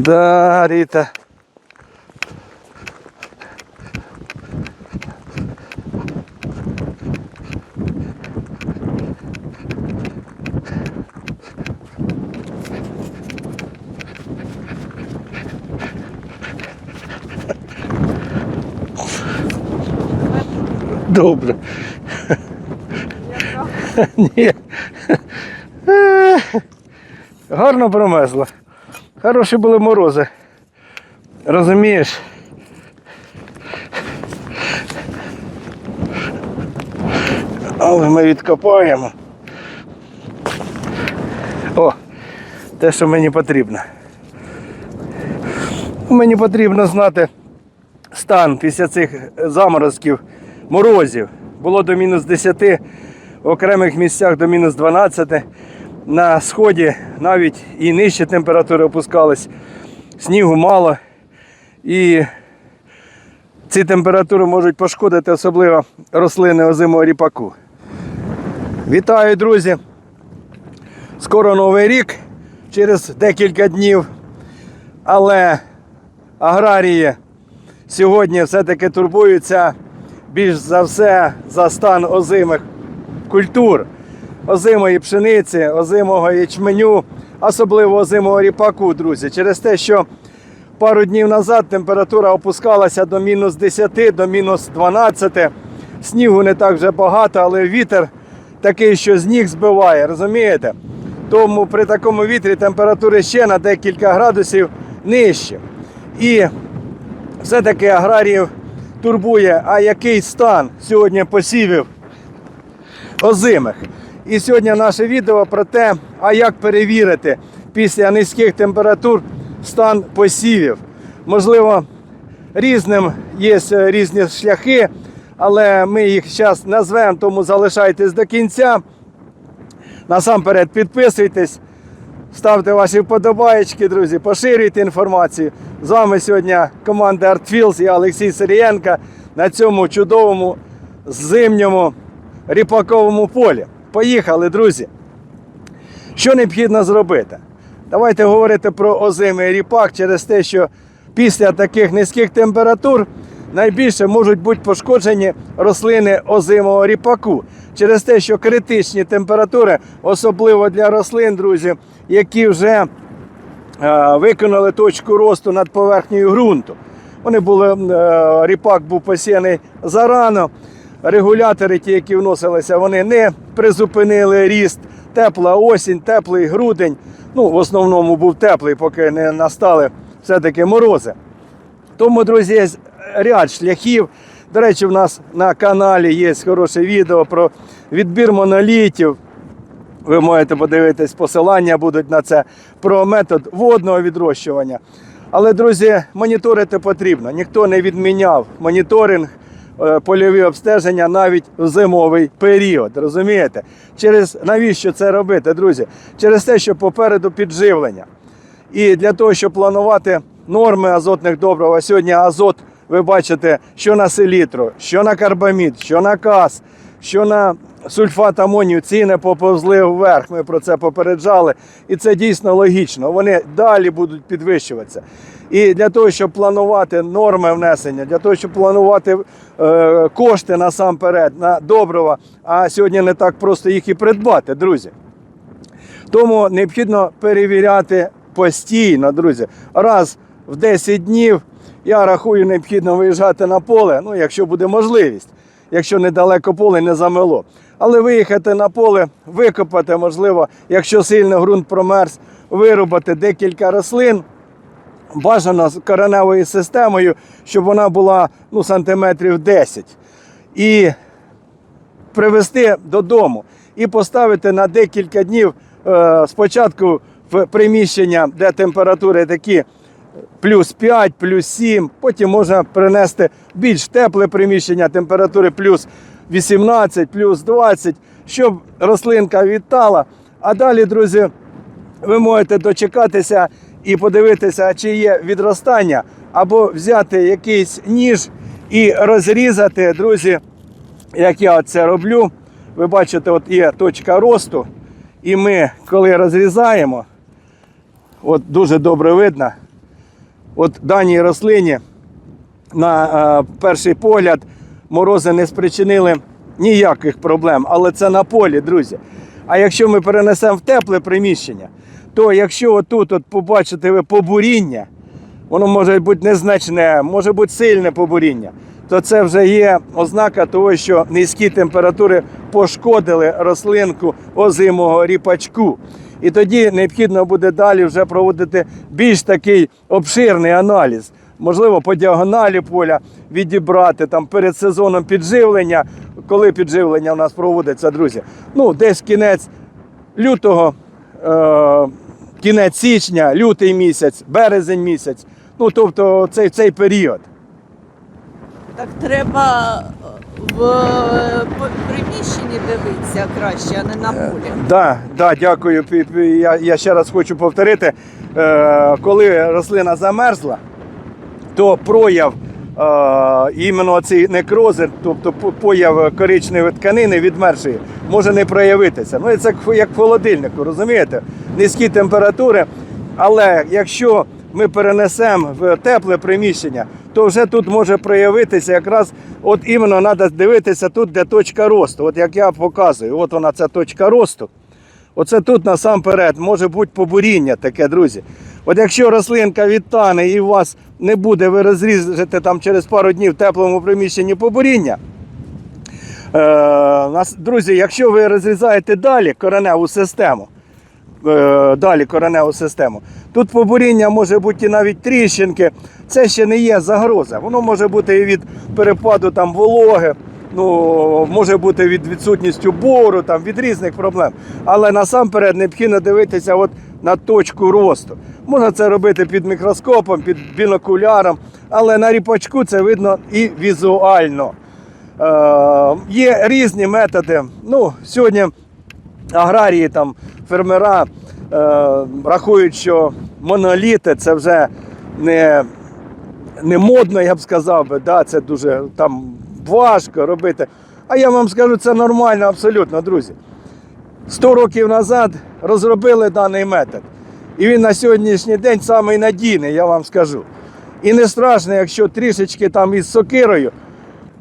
Да, Ріта. Добре. Ні. Гарно промерзла. Хороші були морози. Розумієш? Але ми відкопаємо. О, те, що мені потрібно. Мені потрібно знати стан після цих заморозків, морозів. Було до мінус 10, в окремих місцях до мінус 12. На сході навіть і нижче температури опускались. Снігу мало. І ці температури можуть пошкодити особливо рослини озимого ріпаку. Вітаю, друзі! Скоро новий рік через декілька днів. Але аграрії сьогодні все-таки турбуються більш за все за стан озимих культур, озимої пшениці, озимого ячменю, особливо озимого ріпаку, друзі. Через те, що пару днів назад температура опускалася до мінус 10, до мінус 12. Снігу не так вже багато, але вітер такий, що сніг збиває, розумієте? Тому при такому вітрі температури ще на декілька градусів нижче. І все-таки аграріїв турбує, а який стан сьогодні посівів озимих. І сьогодні наше відео про те, а як перевірити після низьких температур стан посівів. Можливо, різним є е, різні шляхи, але ми їх зараз назвемо, тому залишайтесь до кінця. Насамперед підписуйтесь, ставте ваші вподобаєчки, друзі, поширюйте інформацію. З вами сьогодні команда ArtFields і Олексій Сирієнко на цьому чудовому зимньому ріпаковому полі. Поїхали, друзі! Що необхідно зробити? Давайте говорити про озимий ріпак через те, що після таких низьких температур найбільше можуть бути пошкоджені рослини озимого ріпаку. Через те, що критичні температури, особливо для рослин, друзі, які вже е, виконали точку росту над поверхнею ґрунту. Вони були, е, ріпак був посіяний зарано. Регулятори, ті, які вносилися, вони не призупинили ріст. Тепла осінь, теплий грудень. Ну, в основному був теплий, поки не настали все-таки морози. Тому, друзі, є ряд шляхів. До речі, в нас на каналі є хороше відео про відбір монолітів. Ви можете подивитись, посилання будуть на це про метод водного відрощування. Але, друзі, моніторити потрібно. Ніхто не відміняв моніторинг, польові обстеження навіть в зимовий період. Розумієте? Через навіщо це робити, друзі? Через те, що попереду підживлення. І для того, щоб планувати норми азотних добрив, а сьогодні азот, ви бачите, що на селітру, що на карбамід, що на каз, що на сульфат амонію, ціни поповзли вверх. Ми про це попереджали. І це дійсно логічно. Вони далі будуть підвищуватися. І для того, щоб планувати норми внесення, для того, щоб планувати е, кошти насамперед на добрива, а сьогодні не так просто їх і придбати, друзі. Тому необхідно перевіряти постійно, друзі. Раз в 10 днів я рахую, необхідно виїжджати на поле, ну, якщо буде можливість, якщо недалеко поле не замело. Але виїхати на поле, викопати, можливо, якщо сильно ґрунт промерз, вирубати декілька рослин. Бажано з кореневою системою, щоб вона була ну, сантиметрів 10. І привезти додому і поставити на декілька днів е, спочатку в приміщення, де температури такі плюс 5, плюс 7, потім можна принести більш тепле приміщення, температури плюс 18, плюс 20, щоб рослинка відтала. А далі, друзі, ви можете дочекатися і подивитися, чи є відростання, або взяти якийсь ніж і розрізати, друзі, як я це роблю. Ви бачите, от є точка росту, і ми, коли розрізаємо, от дуже добре видно, от даній рослині на е, перший погляд морози не спричинили ніяких проблем, але це на полі, друзі. А якщо ми перенесемо в тепле приміщення, то якщо отут от побачите ви побуріння, воно може бути незначне, може бути сильне побуріння, то це вже є ознака того, що низькі температури пошкодили рослинку озимого ріпачку. І тоді необхідно буде далі вже проводити більш такий обширний аналіз. Можливо, по діагоналі поля відібрати там перед сезоном підживлення. Коли підживлення у нас проводиться, друзі? Ну, десь кінець лютого, е, кінець січня, лютий місяць, березень місяць. Ну, тобто цей, цей період. Так треба е, в е, приміщенні дивитися краще, а не на полі. Да, да, дякую. Я, я ще раз хочу повторити. Е, коли рослина замерзла, то прояв е, іменно ці некрози, тобто появ коричневої тканини відмершої, може не проявитися. Ну, це як в холодильнику, розумієте? Низькі температури. Але якщо ми перенесемо в тепле приміщення, то вже тут може проявитися якраз от іменно треба дивитися тут, де точка росту. От як я показую, от вона ця точка росту. Оце тут насамперед може бути побуріння таке, друзі. От якщо рослинка відтане і у вас не буде, ви розріжете там через пару днів в теплому приміщенні побуріння. Е, друзі, якщо ви розрізаєте далі кореневу систему, далі кореневу систему, тут побуріння може бути і навіть тріщинки. Це ще не є загроза. Воно може бути і від перепаду там вологи, ну, може бути від відсутністю бору, там, від різних проблем. Але насамперед необхідно дивитися от на точку росту. Можна це робити під мікроскопом, під бінокуляром, але на ріпачку це видно і візуально. Е, є різні методи. Ну, сьогодні аграрії, там, фермера е, рахують, що моноліти це вже не, не модно, я б сказав би. Да? Це дуже там важко робити. А я вам скажу, це нормально абсолютно, друзі. 100 років назад розробили даний метод. І він на сьогоднішній день самий надійний, я вам скажу. І не страшно, якщо трішечки там із сокирою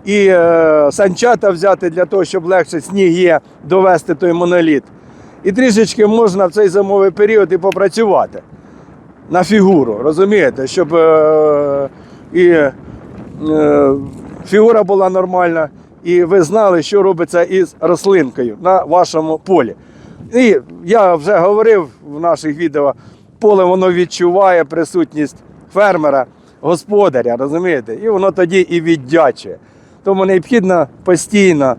і е, санчата взяти для того, щоб легше сніг є довести той моноліт. І трішечки можна в цей зимовий період і попрацювати на фігуру, розумієте, щоб е, і е, фігура була нормальна, і ви знали, що робиться із рослинкою на вашому полі. І я вже говорив в наших відео, поле воно відчуває присутність фермера, господаря, розумієте? І воно тоді і віддячує. Тому необхідно постійно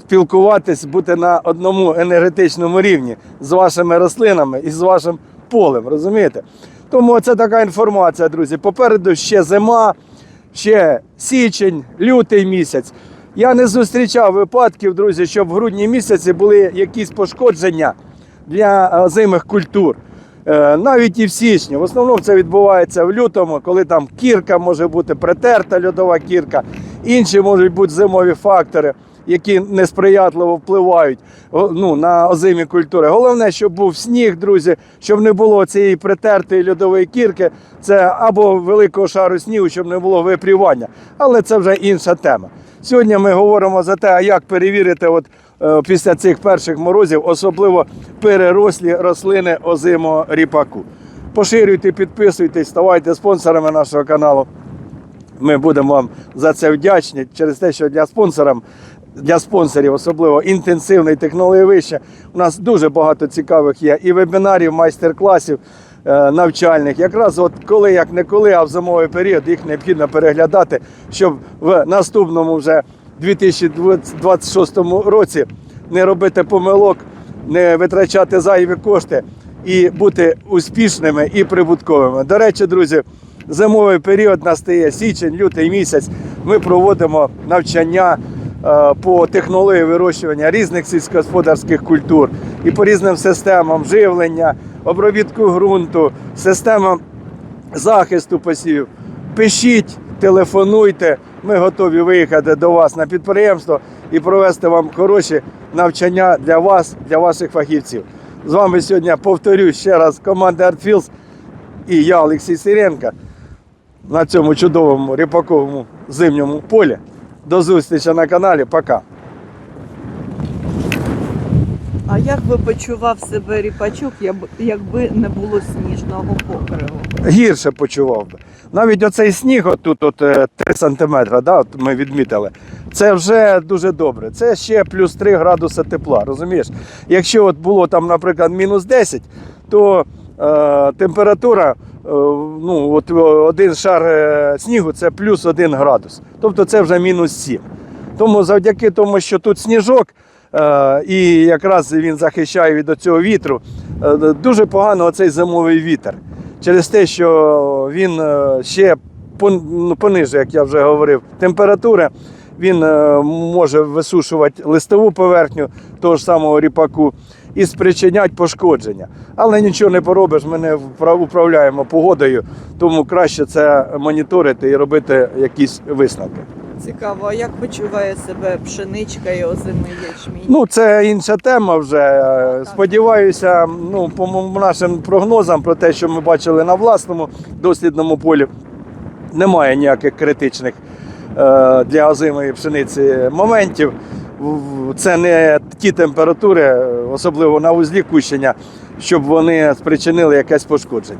спілкуватись, бути на одному енергетичному рівні з вашими рослинами і з вашим полем, розумієте? Тому це така інформація, друзі. Попереду ще зима, ще січень, лютий місяць. Я не зустрічав випадків, друзі, щоб в грудні місяці були якісь пошкодження для озимих культур. Е, Навіть і в січні. В основному це відбувається в лютому, коли там кірка може бути притерта льодова кірка, інші можуть бути зимові фактори, які несприятливо впливають ну, на озимі культури. Головне, щоб був сніг, друзі, щоб не було цієї притертої льодової кірки, це або великого шару снігу, щоб не було випрівання. Але це вже інша тема. Сьогодні ми говоримо за те, як перевірити от, е, після цих перших морозів, особливо перерослі рослини озимого ріпаку. Поширюйте, підписуйтесь, ставайте спонсорами нашого каналу. Ми будемо вам за це вдячні через те, що для спонсорам. Для спонсорів, особливо інтенсивний технології вище. У нас дуже багато цікавих є і вебінарів, майстер-класів е, навчальних. Якраз от коли, як не коли, а в зимовий період їх необхідно переглядати, щоб в наступному вже 2026 році не робити помилок, не витрачати зайві кошти і бути успішними і прибутковими. До речі, друзі, зимовий період настає січень, лютий місяць. Ми проводимо навчання е, по технології вирощування різних сільськогосподарських культур і по різним системам живлення, обробітку ґрунту, системам захисту посівів. Пишіть, телефонуйте. Ми готові виїхати до вас на підприємство і провести вам хороші навчання для вас, для ваших фахівців. З вами сьогодні повторюю ще раз команда ArtFields і я, Олексій Сиренко. На цьому чудовому ріпаковому зимньому полі. До зустрічі на каналі. Пока. А як би почував себе ріпачок,яб- якби не було сніжного покриву? гірше почував би. Навіть оцей сніг, отут от, е, 3 сантиметри, да, от ми відмітили, це вже дуже добре. Це ще плюс 3 градуси тепла, розумієш? Якщо от було там, наприклад, мінус 10, то е, температура, е, ну, от е, один шар е, снігу це плюс 1 градус. Тобто це вже мінус 7. Тому завдяки тому, що тут сніжок, е, і якраз він захищає від цього вітру, е, дуже погано оцей зимовий вітер. Через те, що він е, ще ну, понижує, як я вже говорив, температури, він е, може висушувати листову поверхню того ж самого ріпаку і спричинять пошкодження. Але нічого не поробиш, ми не управляємо погодою, тому краще це моніторити і робити якісь висновки. Цікаво, а як почуває себе пшеничка і озимий ячмінь? Ну, це інша тема вже. Е, Сподіваюся, ну, по нашим прогнозам про те, що ми бачили на власному дослідному полі, немає ніяких критичних е, для озимої пшениці моментів. Це не ті температури, особливо на узлі кущення, щоб вони спричинили якесь пошкодження.